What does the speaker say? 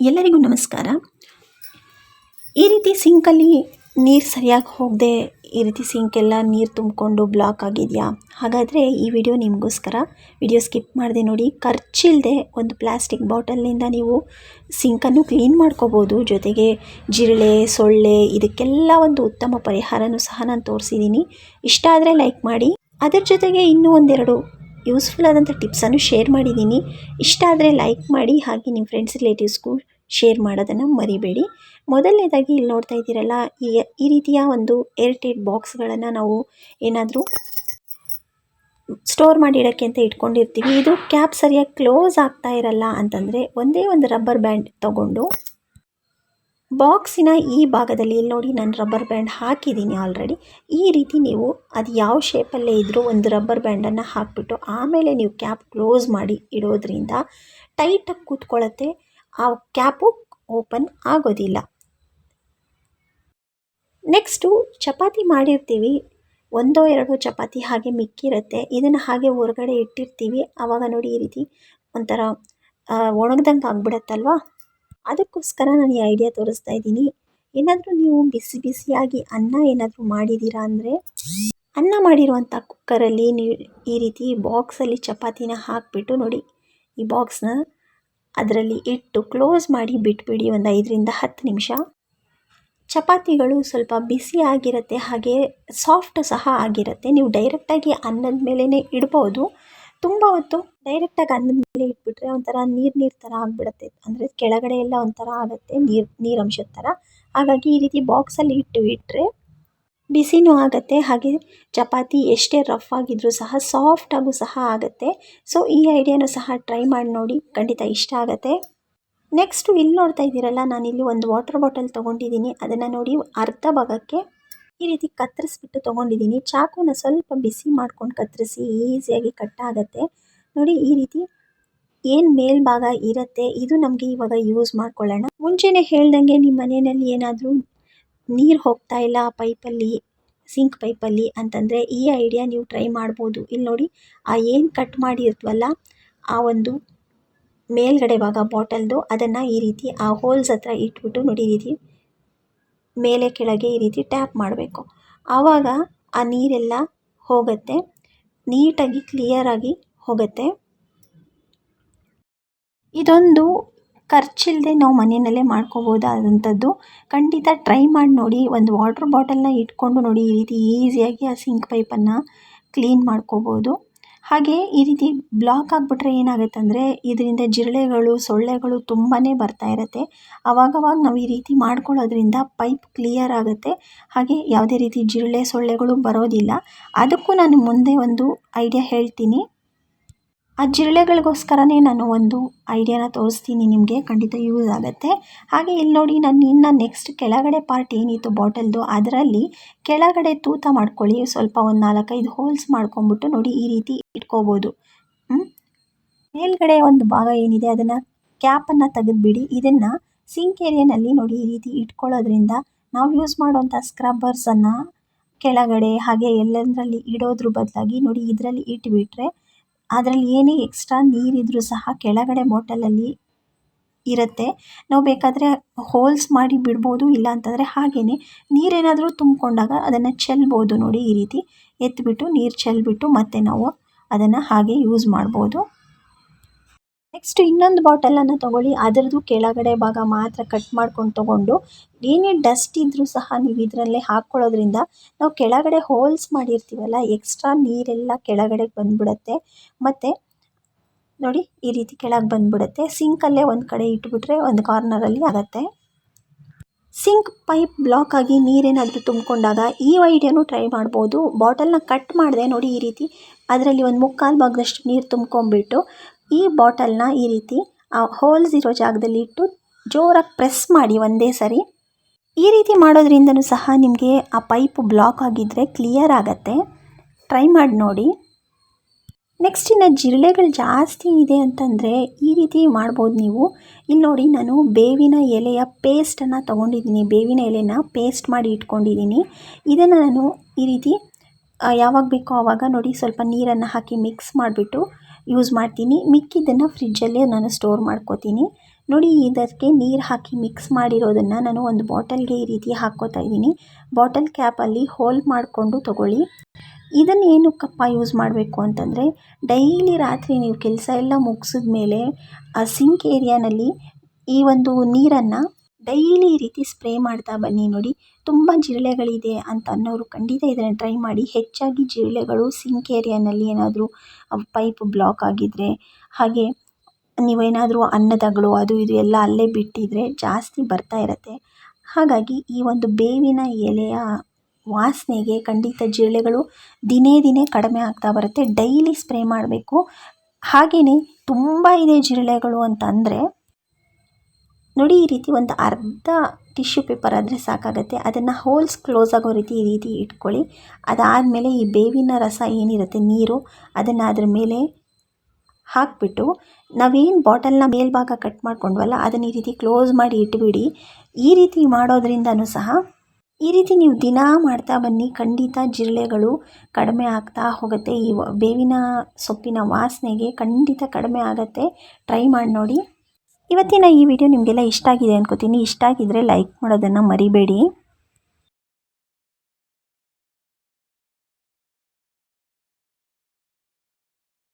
ಎಲ್ಲರಿಗೂ ನಮಸ್ಕಾರ. ಈ ರೀತಿ ಸಿಂಕಲ್ಲಿ ನೀರು ಸರಿಯಾಗಿ ಹೋಗದೆ ಈ ರೀತಿ ಸಿಂಕೆಲ್ಲ ನೀರು ತುಂಬಿಕೊಂಡು ಬ್ಲಾಕ್ ಆಗಿದೆಯಾ? ಹಾಗಾದರೆ ಈ ವಿಡಿಯೋ ನಿಮಗೋಸ್ಕರ ವಿಡಿಯೋ ಸ್ಕಿಪ್ ಮಾಡಿದೆ ನೋಡಿ. ಖರ್ಚಿಲ್ಲದೆ ಒಂದು ಪ್ಲಾಸ್ಟಿಕ್ ಬಾಟಲ್ನಿಂದ ನೀವು ಸಿಂಕನ್ನು ಕ್ಲೀನ್ ಮಾಡ್ಕೋಬೋದು. ಜೊತೆಗೆ ಜಿರಳೆ, ಸೊಳ್ಳೆ ಇದಕ್ಕೆಲ್ಲ ಒಂದು ಉತ್ತಮ ಪರಿಹಾರನೂ ಸಹ ನಾನು ತೋರಿಸಿದ್ದೀನಿ ಇಷ್ಟ ಆದರೆ ಲೈಕ್ ಮಾಡಿ. ಅದರ ಜೊತೆಗೆ ಇನ್ನೂ ಒಂದೆರಡು ಯೂಸ್ಫುಲ್ ಆದಂಥ ಟಿಪ್ಸನ್ನು ಶೇರ್ ಮಾಡಿದ್ದೀನಿ. ಇಷ್ಟ ಆದರೆ ಲೈಕ್ ಮಾಡಿ ಹಾಗೆ ನಿಮ್ಮ ಫ್ರೆಂಡ್ಸ್, ರಿಲೇಟಿವ್ಸ್ಗೂ ಶೇರ್ ಮಾಡೋದನ್ನು ಮರಿಬೇಡಿ. ಮೊದಲನೇದಾಗಿ ಇಲ್ಲಿ ನೋಡ್ತಾ ಇದ್ದೀರಲ್ಲ, ಈ ಈ ರೀತಿಯ ಒಂದು ಏರ್ಟೇಟ್ ಬಾಕ್ಸ್ಗಳನ್ನು ನಾವು ಏನಾದರೂ ಸ್ಟೋರ್ ಮಾಡಿ ಇಡೋಕ್ಕೆ ಅಂತ ಇಟ್ಕೊಂಡಿರ್ತೀವಿ. ಇದು ಕ್ಯಾಪ್ ಸರಿಯಾಗಿ ಕ್ಲೋಸ್ ಆಗ್ತಾ ಇರಲ್ಲ ಅಂತಂದರೆ ಒಂದೇ ಒಂದು ರಬ್ಬರ್ ಬ್ಯಾಂಡ್ ತಗೊಂಡು ಬಾಕ್ಸಿನ ಈ ಭಾಗದಲ್ಲಿ ಇಲ್ಲಿ ನೋಡಿ ನಾನು ರಬ್ಬರ್ ಬ್ಯಾಂಡ್ ಹಾಕಿದ್ದೀನಿ ಆಲ್ರೆಡಿ ಈ ರೀತಿ ನೀವು ಅದು ಯಾವ ಶೇಪಲ್ಲೇ ಇದ್ದರೂ ಒಂದು ರಬ್ಬರ್ ಬ್ಯಾಂಡನ್ನು ಹಾಕಿಬಿಟ್ಟು ಆಮೇಲೆ ನೀವು ಕ್ಯಾಪ್ ಕ್ಲೋಸ್ ಮಾಡಿ ಇಡೋದ್ರಿಂದ ಟೈಟಾಗಿ ಕೂತ್ಕೊಳ್ಳುತ್ತೆ. ಆ ಕ್ಯಾಪು ಓಪನ್ ಆಗೋದಿಲ್ಲ. ನೆಕ್ಸ್ಟು ಚಪಾತಿ ಮಾಡಿರ್ತೀವಿ. ಒಂದೋ ಎರಡೋ ಚಪಾತಿ ಹಾಗೆ ಮಿಕ್ಕಿರುತ್ತೆ. ಇದನ್ನು ಹಾಗೆ ಹೊರಗಡೆ ಇಟ್ಟಿರ್ತೀವಿ. ಆವಾಗ ನೋಡಿ ಈ ರೀತಿ ಒಂಥರ ಒಣಗ್ದಂಗೆ ಆಗ್ಬಿಡತ್ತಲ್ವ? ಅದಕ್ಕೋಸ್ಕರ ನಾನು ಈ ಐಡಿಯಾ ತೋರಿಸ್ತಾ ಇದ್ದೀನಿ. ಏನಾದರೂ ನೀವು ಬಿಸಿ ಬಿಸಿಯಾಗಿ ಅನ್ನ ಏನಾದರೂ ಮಾಡಿದ್ದೀರಾ ಅಂದರೆ, ಅನ್ನ ಮಾಡಿರುವಂಥ ಕುಕ್ಕರಲ್ಲಿ ನೀವು ಈ ರೀತಿ ಬಾಕ್ಸಲ್ಲಿ ಚಪಾತಿನ ಹಾಕಿಬಿಟ್ಟು ನೋಡಿ. ಈ ಬಾಕ್ಸ್ನ ಅದರಲ್ಲಿ ಇಟ್ಟು ಕ್ಲೋಸ್ ಮಾಡಿ ಬಿಟ್ಬಿಡಿ ಒಂದು ಐದರಿಂದ ಹತ್ತು ನಿಮಿಷ. ಚಪಾತಿಗಳು ಸ್ವಲ್ಪ ಬಿಸಿ ಆಗಿರುತ್ತೆ, ಹಾಗೆ ಸಾಫ್ಟ್ ಸಹ ಆಗಿರುತ್ತೆ. ನೀವು ಡೈರೆಕ್ಟಾಗಿ ಅನ್ನದ ಮೇಲೇ ಇಡ್ಬೋದು. ತುಂಬ ಹೊತ್ತು ಡೈರೆಕ್ಟಾಗಿ ಅನ್ನದ ಮೇಲೆ ಇಟ್ಬಿಟ್ರೆ ಒಂಥರ ನೀರು ನೀರು ಥರ ಆಗಿಬಿಡುತ್ತೆ. ಅಂದರೆ ಕೆಳಗಡೆ ಎಲ್ಲ ಒಂಥರ ಆಗುತ್ತೆ, ನೀರು ನೀರಂಶದ ಥರ ಹಾಗಾಗಿ ಈ ರೀತಿ ಬಾಕ್ಸಲ್ಲಿ ಇಟ್ಟು ಇಟ್ಟರೆ ಬಿಸಿನೂ ಆಗುತ್ತೆ, ಹಾಗೆ ಚಪಾತಿ ಎಷ್ಟೇ ರಫ್ ಆಗಿದ್ರೂ ಸಹ ಸಾಫ್ಟಾಗೂ ಸಹ ಆಗುತ್ತೆ. ಸೊ ಈ ಐಡಿಯಾನೂ ಸಹ ಟ್ರೈ ಮಾಡಿ ನೋಡಿ, ಖಂಡಿತ ಇಷ್ಟ ಆಗುತ್ತೆ. ನೆಕ್ಸ್ಟು ಇಲ್ಲಿ ನೋಡ್ತಾ ಇದ್ದೀರಲ್ಲ, ನಾನಿಲ್ಲಿ ಒಂದು ವಾಟರ್ ಬಾಟಲ್ ತೊಗೊಂಡಿದ್ದೀನಿ. ಅದನ್ನು ನೋಡಿ ಅರ್ಧ ಭಾಗಕ್ಕೆ ಈ ರೀತಿ ಕತ್ತರಿಸ್ಬಿಟ್ಟು ತೊಗೊಂಡಿದ್ದೀನಿ. ಚಾಕುನ ಸ್ವಲ್ಪ ಬಿಸಿ ಮಾಡ್ಕೊಂಡು ಕತ್ತರಿಸಿ ಈಸಿಯಾಗಿ ಕಟ್ ಆಗುತ್ತೆ. ನೋಡಿ, ಈ ರೀತಿ ಏನು ಮೇಲ್ಭಾಗ ಇರುತ್ತೆ, ಇದು ನಮಗೆ ಇವಾಗ ಯೂಸ್ ಮಾಡ್ಕೊಳ್ಳೋಣ. ಮುಂಚೆನೇ ಹೇಳ್ದಂಗೆ ನಿಮ್ಮ ಮನೆಯಲ್ಲಿ ಏನಾದರೂ ನೀರು ಹೋಗ್ತಾ ಇಲ್ಲ, ಪೈಪಲ್ಲಿ, ಸಿಂಕ್ ಪೈಪಲ್ಲಿ ಅಂತಂದರೆ ಈ ಐಡಿಯಾ ನೀವು ಟ್ರೈ ಮಾಡ್ಬೋದು. ಇಲ್ಲಿ ನೋಡಿ, ಆ ಏನು ಕಟ್ ಮಾಡಿರ್ತೀವಲ್ಲ, ಆ ಒಂದು ಮೇಲ್ಗಡೆ ಭಾಗ ಬಾಟಲ್ದು, ಅದನ್ನು ಈ ರೀತಿ ಆ ಹೋಲ್ಸ್ ಹತ್ರ ಇಟ್ಬಿಟ್ಟು ನೋಡಿ ರೀತಿ ಮೇಲೆ ಕೆಳಗೆ ಈ ರೀತಿ ಟ್ಯಾಪ್ ಮಾಡಬೇಕು. ಆವಾಗ ಆ ನೀರೆಲ್ಲ ಹೋಗುತ್ತೆ. ನೀಟಾಗಿ ಕ್ಲಿಯರಾಗಿ ಹೋಗುತ್ತೆ. ಇದೊಂದು ಖರ್ಚಿಲ್ಲದೆ ನಾವು ಮನೆಯಲ್ಲೇ ಮಾಡ್ಕೋಬೋದಾದಂಥದ್ದು ಖಂಡಿತ ಟ್ರೈ ಮಾಡಿ ನೋಡಿ, ಒಂದು ವಾಟ್ರ್ ಬಾಟಲ್ನ ಇಟ್ಕೊಂಡು ನೋಡಿ, ಈ ರೀತಿ ಈಸಿಯಾಗಿ ಆ ಸಿಂಕ್ ಪೈಪನ್ನು ಕ್ಲೀನ್ ಮಾಡ್ಕೋಬೋದು. ಹಾಗೆ ಈ ರೀತಿ ಬ್ಲಾಕ್ ಆಗಿಬಿಟ್ರೆ ಏನಾಗುತ್ತೆ ಅಂದರೆ ಇದರಿಂದ ಜಿರಳೆಗಳು, ಸೊಳ್ಳೆಗಳು ತುಂಬಾ ಬರ್ತಾ ಇರುತ್ತೆ. ಅವಾಗವಾಗ ನಾವು ಈ ರೀತಿ ಮಾಡ್ಕೊಳ್ಳೋದ್ರಿಂದ ಪೈಪ್ ಕ್ಲಿಯರ್ ಆಗುತ್ತೆ. ಹಾಗೆ ಯಾವುದೇ ರೀತಿ ಜಿರಳೆ, ಸೊಳ್ಳೆಗಳು ಬರೋದಿಲ್ಲ. ಅದಕ್ಕೂ ನಾನು ಮುಂದೆ ಒಂದು ಐಡಿಯಾ ಹೇಳ್ತೀನಿ. ಆ ಜಿರಳೆಗಳಿಗೋಸ್ಕರನೇ ನಾನು ಒಂದು ಐಡಿಯಾನ ತೋರಿಸ್ತೀನಿ, ನಿಮಗೆ ಖಂಡಿತ ಯೂಸ್ ಆಗುತ್ತೆ. ಹಾಗೆ ಇಲ್ಲಿ ನೋಡಿ, ನಾನು ಇನ್ನು ನೆಕ್ಸ್ಟ್ ಕೆಳಗಡೆ ಪಾರ್ಟ್ ಏನಿತ್ತು ಬಾಟಲ್ದು ಅದರಲ್ಲಿ ಕೆಳಗಡೆ ತೂತ ಮಾಡ್ಕೊಳ್ಳಿ, ಸ್ವಲ್ಪ ಒಂದು ನಾಲ್ಕೈದು ಹೋಲ್ಸ್ ಮಾಡ್ಕೊಂಬಿಟ್ಟು ನೋಡಿ ಈ ರೀತಿ ಇಟ್ಕೋಬೋದು. ಮೇಲ್ಗಡೆ ಒಂದು ಭಾಗ ಏನಿದೆ, ಅದನ್ನು ಕ್ಯಾಪನ್ನು ತೆಗೆದುಬಿಡಿ. ಇದನ್ನು ಸಿಂಕ್ ಏರಿಯಾನಲ್ಲಿ ನೋಡಿ ಈ ರೀತಿ ಇಟ್ಕೊಳ್ಳೋದ್ರಿಂದ ನಾವು ಯೂಸ್ ಮಾಡುವಂಥ ಸ್ಕ್ರಬ್ಬರ್ಸನ್ನು ಕೆಳಗಡೆ ಹಾಗೆ ಎಲ್ಲೆಂದರಲ್ಲಿ ಇಡೋದ್ರ ಬದಲಾಗಿ ನೋಡಿ ಇದರಲ್ಲಿ ಇಟ್ಬಿಟ್ರೆ ಅದರಲ್ಲಿ ಏನೇ ಎಕ್ಸ್ಟ್ರಾ ನೀರಿದ್ರೂ ಸಹ ಕೆಳಗಡೆ ಬಾಟಲಲ್ಲಿ ಇರುತ್ತೆ. ನಾವು ಬೇಕಾದರೆ ಹೋಲ್ಸ್ ಮಾಡಿ ಬಿಡ್ಬೋದು ಇಲ್ಲ ಅಂತಂದರೆ ಹಾಗೇ ನೀರೇನಾದರೂ ತುಂಬಿಕೊಂಡಾಗ ಅದನ್ನು ಚೆಲ್ಬೋದು ನೋಡಿ ಈ ರೀತಿ. ಎತ್ತಿಬಿಟ್ಟು ನೀರು ಚೆಲ್ಬಿಟ್ಟು ಮತ್ತೆ ನಾವು ಅದನ್ನು ಹಾಗೆ ಯೂಸ್ ಮಾಡ್ಬೋದು. ನೆಕ್ಸ್ಟ್ ಇನ್ನೊಂದು ಬಾಟಲನ್ನು ತೊಗೊಳ್ಳಿ. ಅದರದ್ದು ಕೆಳಗಡೆ ಭಾಗ ಮಾತ್ರ ಕಟ್ ಮಾಡ್ಕೊಂಡು ತೊಗೊಂಡು ಏನೇ ಡಸ್ಟ್ ಇದ್ದರೂ ಸಹ ನೀವು ಇದರಲ್ಲೇ ಹಾಕ್ಕೊಳ್ಳೋದ್ರಿಂದ ನಾವು ಕೆಳಗಡೆ ಹೋಲ್ಸ್ ಮಾಡಿರ್ತೀವಲ್ಲ, ಎಕ್ಸ್ಟ್ರಾ ನೀರೆಲ್ಲ ಕೆಳಗಡೆ ಬಂದುಬಿಡತ್ತೆ. ಮತ್ತು ನೋಡಿ, ಈ ರೀತಿ ಕೆಳಗೆ ಬಂದುಬಿಡುತ್ತೆ. ಸಿಂಕಲ್ಲೇ ಒಂದು ಕಡೆ ಇಟ್ಬಿಟ್ರೆ ಒಂದು ಕಾರ್ನರಲ್ಲಿ ಆಗುತ್ತೆ. ಸಿಂಕ್ ಪೈಪ್ ಬ್ಲಾಕ್ ಆಗಿ ನೀರೇನಾದರೂ ತುಂಬಿಕೊಂಡಾಗ ಈ ಐಡಿಯಾನು ಟ್ರೈ ಮಾಡ್ಬೋದು. ಬಾಟಲ್ನ ಕಟ್ ಮಾಡಿದೆ ನೋಡಿ ಈ ರೀತಿ. ಅದರಲ್ಲಿ ಒಂದು ಮುಕ್ಕಾಲು ಭಾಗದಷ್ಟು ನೀರು ತುಂಬ್ಕೊಂಬಿಟ್ಟು ಈ ಬಾಟಲ್ನ ಈ ರೀತಿ, ಆ ಹೋಲ್ಸ್ ಇರೋ ಜಾಗದಲ್ಲಿ ಇಟ್ಟು ಜೋರಾಗಿ ಪ್ರೆಸ್ ಮಾಡಿ ಒಂದೇ ಸರಿ. ಈ ರೀತಿ ಮಾಡೋದ್ರಿಂದನೂ ಸಹ ನಿಮಗೆ ಆ ಪೈಪು ಬ್ಲಾಕ್ ಆಗಿದ್ದರೆ ಕ್ಲಿಯರ್ ಆಗತ್ತೆ. ಟ್ರೈ ಮಾಡಿ ನೋಡಿ. ನೆಕ್ಸ್ಟ್ ಇನ್ನು ಜಿರಳೆಗಳು ಜಾಸ್ತಿ ಇದೆ ಅಂತಂದರೆ ಈ ರೀತಿ ಮಾಡ್ಬೋದು ನೀವು. ಇಲ್ಲಿ ನೋಡಿ ನಾನು ಬೇವಿನ ಎಲೆಯ ಪೇಸ್ಟನ್ನು ತೊಗೊಂಡಿದ್ದೀನಿ. ಬೇವಿನ ಎಲೆನ ಪೇಸ್ಟ್ ಮಾಡಿ ಇಟ್ಕೊಂಡಿದ್ದೀನಿ. ಇದನ್ನು ನಾನು ಈ ರೀತಿ ಯಾವಾಗ ಬೇಕೋ ಆವಾಗ ನೋಡಿ ಸ್ವಲ್ಪ ನೀರನ್ನು ಹಾಕಿ ಮಿಕ್ಸ್ ಮಾಡಿಬಿಟ್ಟು ಯೂಸ್ ಮಾಡ್ತೀನಿ. ಮಿಕ್ಕಿದ್ದನ್ನು ಫ್ರಿಜ್ಜಲ್ಲೇ ನಾನು ಸ್ಟೋರ್ ಮಾಡ್ಕೋತೀನಿ. ನೋಡಿ, ಇದಕ್ಕೆ ನೀರು ಹಾಕಿ ಮಿಕ್ಸ್ ಮಾಡಿರೋದನ್ನು ನಾನು ಒಂದು ಬಾಟಲ್ಗೆ ಈ ರೀತಿ ಹಾಕ್ಕೋತಾ ಇದ್ದೀನಿ. ಬಾಟಲ್ ಕ್ಯಾಪಲ್ಲಿ ಹೋಲ್ ಮಾಡಿಕೊಂಡು ತಗೊಳ್ಳಿ. ಇದನ್ನು ಏನಕ್ಕಪ್ಪ ಯೂಸ್ ಮಾಡಬೇಕು ಅಂತಂದರೆ ಡೈಲಿ ರಾತ್ರಿ ನೀವು ಕೆಲಸ ಎಲ್ಲ ಮುಗಿಸಿದ ಮೇಲೆ ಆ ಸಿಂಕ್ ಏರಿಯಾನಲ್ಲಿ ಈ ಒಂದು ನೀರನ್ನು ಡೈಲಿ ಈ ರೀತಿ ಸ್ಪ್ರೇ ಮಾಡ್ತಾ ಬನ್ನಿ ನೋಡಿ. ತುಂಬ ಜಿರಳೆಗಳಿದೆ ಅಂತ ಅನ್ನೋರು ಖಂಡಿತ ಇದನ್ನು ಟ್ರೈ ಮಾಡಿ. ಹೆಚ್ಚಾಗಿ ಜಿರಳೆಗಳು ಸಿಂಕ್ ಏರಿಯಾನಲ್ಲಿ ಏನಾದರೂ ಪೈಪ್ ಬ್ಲಾಕ್ ಆಗಿದ್ದರೆ ಹಾಗೆ ನೀವೇನಾದರೂ ಅನ್ನದಗಳು ಅದು ಇದು ಎಲ್ಲ ಅಲ್ಲೇ ಬಿಟ್ಟಿದ್ರೆ ಜಾಸ್ತಿ ಬರ್ತಾ ಇರುತ್ತೆ. ಹಾಗಾಗಿ ಈ ಒಂದು ಬೇವಿನ ಎಲೆಯ ವಾಸನೆಗೆ ಖಂಡಿತ ಜಿರಳೆಗಳು ದಿನೇ ದಿನೇ ಕಡಿಮೆ ಆಗ್ತಾ ಬರುತ್ತೆ. ಡೈಲಿ ಸ್ಪ್ರೇ ಮಾಡಬೇಕು. ಹಾಗೆಯೇ ತುಂಬ ಇದೆ ಜಿರಳೆಗಳು ಅಂತ ಅಂದರೆ ನೋಡಿ, ಈ ರೀತಿ ಒಂದು ಅರ್ಧ ಟಿಶ್ಯೂ ಪೇಪರ್ ಆದರೆ ಸಾಕಾಗುತ್ತೆ. ಅದನ್ನು ಹೋಲ್ಸ್ ಕ್ಲೋಸ್ ಆಗೋ ರೀತಿ ಈ ರೀತಿ ಇಟ್ಕೊಳ್ಳಿ. ಅದಾದಮೇಲೆ ಈ ಬೇವಿನ ರಸ ಏನಿರುತ್ತೆ, ನೀರು, ಅದನ್ನು ಅದ್ರ ಮೇಲೆ ಹಾಕಿಬಿಟ್ಟು ನಾವೇನು ಬಾಟಲ್ನ ಮೇಲ್ಭಾಗ ಕಟ್ ಮಾಡ್ಕೊಂಡ್ವಲ್ಲ, ಅದನ್ನು ಈ ರೀತಿ ಕ್ಲೋಸ್ ಮಾಡಿ ಇಟ್ಬಿಡಿ. ಈ ರೀತಿ ಮಾಡೋದ್ರಿಂದನೂ ಸಹ ಈ ರೀತಿ ನೀವು ದಿನ ಮಾಡ್ತಾ ಬನ್ನಿ. ಖಂಡಿತ ಜಿರಳೆಗಳು ಕಡಿಮೆ ಆಗ್ತಾ ಹೋಗುತ್ತೆ. ಈ ಬೇವಿನ ಸೊಪ್ಪಿನ ವಾಸನೆಗೆ ಖಂಡಿತ ಕಡಿಮೆ ಆಗುತ್ತೆ. ಟ್ರೈ ಮಾಡಿ ನೋಡಿ. ಇವತ್ತಿನ ಈ ವಿಡಿಯೋ ನಿಮಗೆಲ್ಲ ಇಷ್ಟ ಆಗಿದೆ ಅನ್ಕೋತೀನಿ. ಇಷ್ಟ ಆಗಿದ್ದರೆ ಲೈಕ್ ಮಾಡೋದನ್ನು ಮರಿಬೇಡಿ.